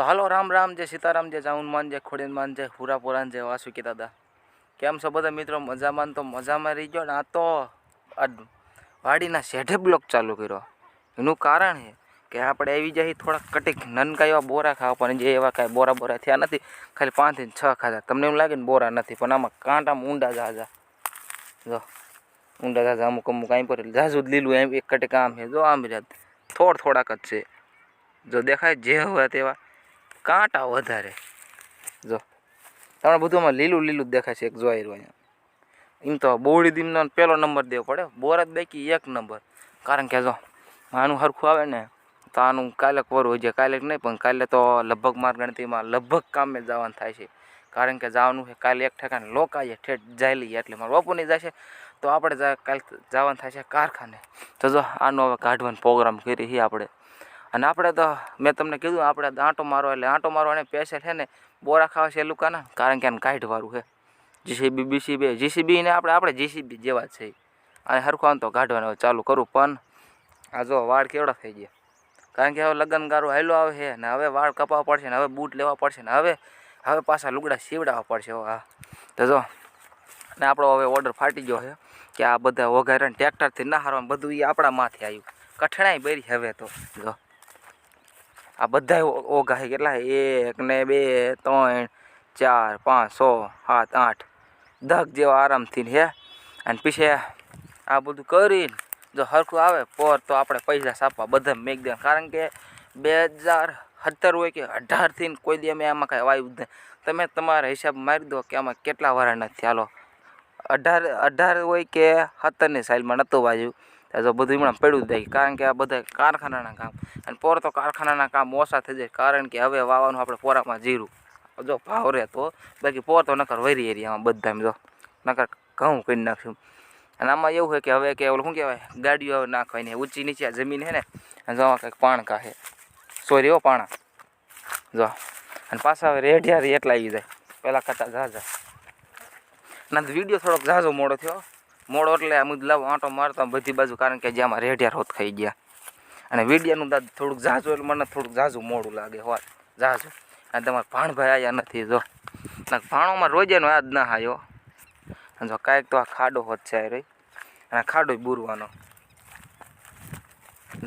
તો હાલો, રામ રામ, જય સીતારામ, જય ચાઉનમાન જય ખોડીનમાન જય હુરાપુરાન, જય વાસુકી દાદા. કેમ છો બધા મિત્રો? મજામાં તો મજામાં રહી ગયો ને? આ તો વાડીના શેઢે બ્લોક ચાલુ કર્યો. એનું કારણ છે કે આપણે આવી જાય થોડાક કટીક નનકા એવા બોરા ખાવા, પણ જે એવા કાંઈ બોરા બોરા થયા નથી, ખાલી પાંચથી છ ખાધા. તમને એમ લાગે ને બોરા નથી, પણ આમાં કાંટામાં ઊંડા જાજા. જો, ઊંડા જાજા અમુક અમુક આમ પર, જાજુ લીલું એમ, એક કટીક આમ છે. જો આમ રહ્યા, થોડ થોડાક જ છે. જો દેખાય જે હોય તેવા. કાંટા વધારે. જો, તમને બધું લીલું લીલું જ દેખાય છે એક જોઈ રહ્યું અહીંયા. એમ તો બોડી દીમનો પહેલો નંબર દેવો પડે. બોરાત બેકી એક નંબર. કારણ કે જો, આનું સરખું આવે ને, તો આનું કાલે વર હોય છે. કાલે નહીં, પણ કાલે તો લગભગ માર ગણતરીમાં લગભગ કામે જવાનું થાય છે. કારણ કે જવાનું છે કાલે એક ઠેકાને લોકાઈએ ઠેઠ જાય લઈએ એટલે મારું જાય છે. તો આપણે કાલે જવાનું થાય છે કારખાને. તો જો, આનો હવે કાઢવાનો પ્રોગ્રામ કરી છીએ આપણે. અને આપણે તો, મેં તમને કીધું, આપણે આંટો મારો એટલે આંટો મારો અને પેસે છે ને, બોરા ખાવા છે લુકાના, કારણ કે આને કાઢવાળું છે. જીસીબી બીસીબી જીસીબી ને આપણે આપણે જીસીબી જેવા જ છે અને હરખું આમ તો કાઢવાનું ચાલુ કરું, પણ આ જો વાળ કેવડા થઈ ગયા. કારણ કે હવે લગ્ન હાલો આવે છે ને હવે વાળ કપાવવા પડશે ને હવે બૂટ લેવા પડશે ને હવે હવે પાછા લુગડા સીવડાવવા પડશે હો તો જો, ને આપણો હવે ઓર્ડર ફાટી ગયો છે કે આ બધા વઘારે ટ્રેક્ટરથી ના હારવા બધું એ આપણા માથે આવ્યું. કઠણાઈ બરી હવે તો, જો. આ બધા ઓઘા કેટલા એક ને બે, ત્રણ, ચાર, પાંચ, છ, સાત, આઠ. દગ જેવા આરામથી હે. અને પીછે આ બધું કરીને જો સરખું આવે, પોર તો આપણે પૈસા સાપવા બધા મેક દે કારણ કે બે હજાર સત્તર હોય કે અઢારથી કોઈ દી અમે આમાં કાંઈ વાયુ તમે તમારા હિસાબ મારી દો કે આમાં કેટલા વાર નથી. હાલો, અઢાર અઢાર હોય કે સત્તરની સાઈલમાં નહોતું વાજ્યું તો જો બધું હમણાં પડ્યું જ જાય કારણ કે આ બધા કારખાનાના કામ. અને પોર તો કારખાનાના કામ ઓછા થઈ જાય, કારણ કે હવે વાવાનું આપણે પોરામાં જીરું. જો ભાવ રહે તો, બાકી પોર તો નકર વરી એરિયામાં બધા જો. નકર ઘઉં કરી નાખશું. અને આમાં એવું હોય કે હવે કે ઓલું શું કહેવાય, ગાડીઓ નાખવાની ઊંચી નીચે આ જમીન છે ને જો કંઈક પાણકા છે. સોરી હો, પાણા. જો. અને પાછા હવે રેઢિયા એટલા આવી જાય. પહેલાં કરતાં ઝાઝા. ના વીડિયો થોડોક ઝાઝો મોડો થયો. મોડો એટલે આમ જ લાવો, આંટો મારતો બધી બાજુ, કારણ કે જે આમાં રેઢિયા રોત ખાઈ ગયા. અને વીડિયાનું દાદ થોડુંક ઝાઝું એટલે મને થોડુંક ઝાઝું મોડું લાગે, હોત ઝાઝું અને તમારા ભાણભાઈ આવ્યા નથી, જો. ભાણોમાં રોજેનો યાદ ના આવ્યો જો કાંઈક તો આ ખાડો હોત છે રહી અને ખાડો બુરવાનો.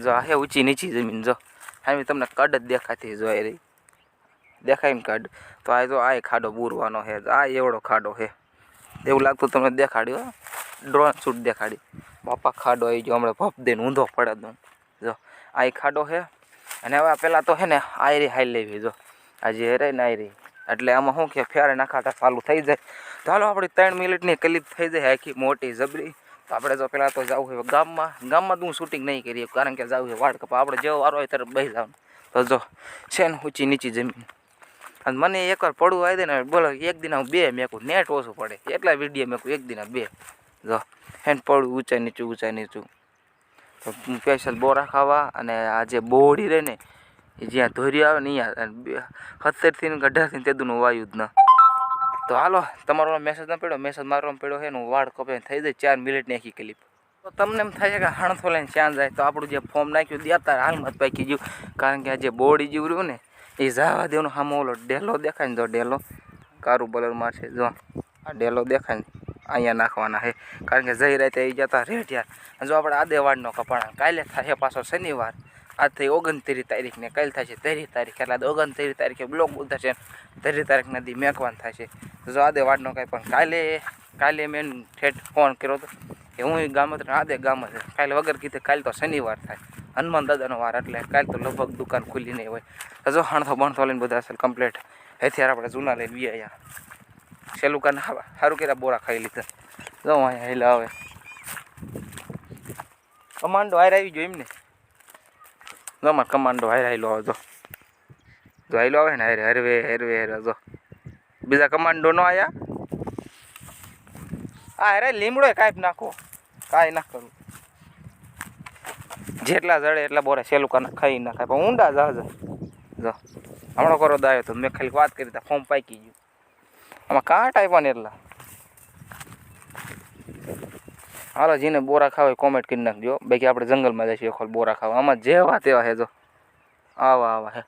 જો હે ઊંચી નીચી જમીન, જો. હા તમને કડ જ દેખાતી જોઈ રહી દેખાય ને કડ. તો આ જો આ ખાડો બુરવાનો છે આ એવડો ખાડો છે એવું લાગતું તમને દેખાડ્યું, હો. ડ્રોન શૂટ દેખાડી. બાપા ખાડો આવી ગયો, હમણાં ભપ દઈને ઊંધો પડે દઉં. જો, આ ખાડો છે અને હવે પહેલાં તો છે ને આયરી હાઈ લેવી, જો. આજે હેરે ને આયરી. એટલે આમાં શું કે, ફેરે નાખાતા ચાલુ થઈ જાય. હાલો, આપણી ત્રણ મિનિટની ક્લિપ થઈ જાય આખી મોટી જબરી. તો આપણે જો પહેલાં તો જવું હોય ગામમાં. ગામમાં તો હું શૂટિંગ નહીં કરીએ, કારણ કે જવું છે વાળ કપા. આપણે જેવો વારો હોય ત્યારે બહી જવાનું. તો જો, છે ને ઊંચી નીચી જમીન. અને મને એકવાર પડવું આવી દે ને, બોલો, એક દિન હું બે મેકું, નેટ ઓછું પડે. એટલા વીડિયો મેકું, એક દિન બે. જો, હેન પડું, ઊંચાઈ નીચું ઊંચાઈ નીચું. તો સ્પેશિયલ બોરા ખાવા અને આ જે બોડી રહે ને, એ જ્યાં ધોરી આવે ને અહીંયા સત્તરથી ને અઢારથી તેદુનું વાયું જ ન. તો હાલો, તમારો મેસેજ ન પડ્યો? મેસેજ મારવાનો પડ્યો છે હું વાળ કપે થઈ જાય ચાર મિનિટની આખી ક્લિપ તો તમને એમ થાય છે કે હણથો લઈને શ્યાન જાય, તો આપણું જે ફોર્મ નાખ્યું દેતા હાલમાં જ પાકી ગયું. કારણ કે આ જે બોડી જેવું રહ્યું ને, એ જાવા દેવનો સામે ઓલો ડેલો દેખાય ને જો ડેલો, કારું બલરમાં છે જો. આ ડેલો દેખાય ને. અહીંયા નાખવાના છે. કારણ કે જઈ રાતે આવી જતા રેઢિયા જો આપણે આદેવાડનો કપાણા કાલે થાય પાછો શનિવાર. આજથી ઓગણત્રીસ તારીખને કાલે છે તેરી તારીખ. એટલે ઓગણત્રીસ તારીખે બ્લોક ઉતરશે તેરી તારીખ નદી મેકવાન છે. જો આદેવાડનો કાંઈ પણ કાલે કાલે મેં ઠેઠ ફોન કર્યો હતો કે હું ગામ જ આદે ગામ જ કાલે વગર કીધે કાલે તો શનિવાર થાય. હનુમાન દાદાનો વાર એટલે કાલે તો લગભગ દુકાન ખુલ્લી નહીં હોય. જો હણથો બણથો લઈને બધા અસલ કમ્પ્લેટ અત્યારે આપણે જૂના લઈને બી અહીંયા છેલ્લું કાન સારું કર્યા બોરા ખાઈ લીધા. જો અહીંયા હેલા આવે. કમાન્ડો હાર આવી ગયો એમને. જો મારે કમાન્ડો હાર હાઈલો આવે, જો. જો હાઈલો આવે ને હારે, હરવે હરવે હરવે, જો. બીજા કમાન્ડો નો આયા? આ હરે લીમડો કાંઈ નાખો. કાંઈ ના કરું. જેટલા જડે એટલા બોરા સેલુકા ખાઈ ખાઈ નાખાય પણ ઊંડા જા જો, હમણાં કરો દાયો તો મેં ખાલી વાત કરી તા, ફોર્મ પાકી ગયું. આમાં કાંટ આપ્યા ને એટલા. હાલો જીને બોરા ખાવા કોમેન્ટ કરી નાખજો બાકી આપણે જંગલમાં જઈશું એક બોરા ખાવા. આમાં જેવા તેવા હે જો. આવા આવા હે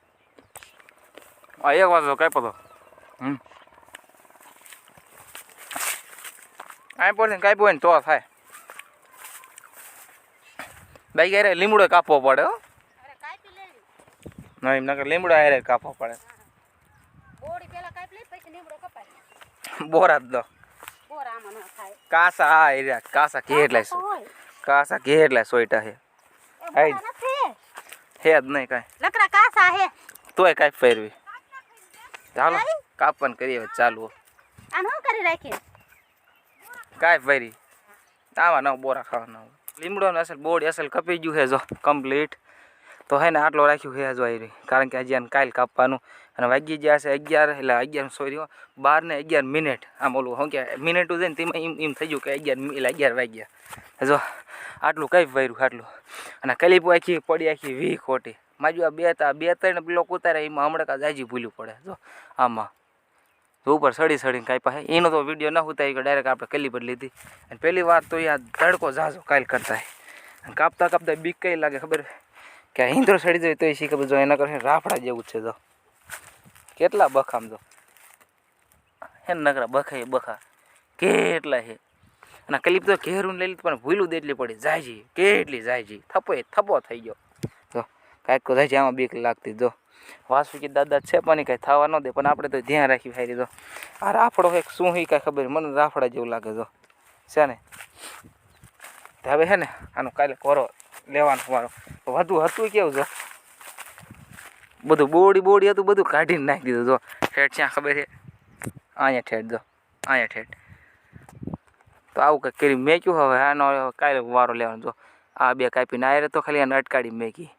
આ એક વાતો કાપ્યો તો. હમ. અહીં પડશે કાપ્યો હોય ને તો થાય. બાઈક અરે લીમડો કાપવો પડે હો. ના એમ નકર લીમડો અરે કાપવો પડે બોડી પેલા કાપી લઈ પછી લીમડો કપાય બોરા જ દો. કાસા આ એરિયા કાસા કેટલા કાસા કેટલા સોઈટા એ આઈ. હે. જ નહીં કાંઈ. લકરા કાસા હે. તોય કાંઈ ફેરવી. ચાલો કાપવાનું કરીએ હવે ચાલુ આમ શું કરી રાખી કાંઈ ફેરી આવા ન બોરા ખાવાના લીમડો ને અસલ બોડી અસલ કપી ગયું છે જો કમ્પ્લીટ તો હે ને આટલો રાખ્યું છે હજુ આવી કારણ કે હજી આને કાલ કાપવાનું અને વાગી ગયા છે અગિયાર, એટલે અગિયાર સોરી બાર ને અગિયાર મિનિટ. આમ ઓલું શું કે મિનિટું જઈને તેમાં એમ એમ થઈ ગયું કે અગિયાર એટલે અગિયાર વાગ્યા. જો આટલું કઈ વાર્યું આટલું? અને કલીપો આખી પડી આખી વી ખોટી. માજુ આ બે તા, બે ત્રણ બ્લોક ઉતારે એમાં હમણાં કાંઈ જાજી ભૂલ્યું પડે. જો, આમાં. ઉપર સડી સડીને કાંઈ પાસે. એનો તો વીડિયો ન ઉતારી કે ડાયરેક્ટ આપણે કલી પર લીધી. અને પહેલી વાર તો યાર, તડકો ઝાઝો કાલ કરતા. અને કાપતા કાપતા બીક કઈ લાગે ખબર? કે આ હિંદરો સડી જાય તો એ શી ખબર જો એના કરે રાફડા જેવું છે જો. કેટલા બખામ જો. હે નકરા બખા એ બખા કેટલા હે. અને કલીપ તો ઘેરું લઈ લીધું, પણ ભૂલું એટલી પડી. જાય છે, કેટલી જાયજી થપો એ થપો થઈ ગયો. જો, કાંઈક થાય જાય છે, આમાં બીક લાગતી, જો. વાસુકી દાદા છે, પણ કાંઈ થવા ન દે, પણ આપણે તો ધ્યાન રાખી ફાયરી દો આ રાફડો એક શું હોય કાંઈ ખબર મને રાફડા જેવું લાગે, જો. છે ને? હવે હે ને, આનું કાલે કોરો લેવાનો વારો. વધુ હતું કેવું જો બધું બોડી બોડી હતું, બધું કાઢીને નાખી દીધું. જો, ઠેઠ ક્યાં ખબર છે? અહીંયા ઠેઠ, જો, અહીંયા ઠેઠ. તો આવું કંઈક કરી મેક્યું હવે, આનો કાલે વારો લેવાનો. જો, આ બે કાપીને આયરે તો ખાલી એને અટકાડી મેકી.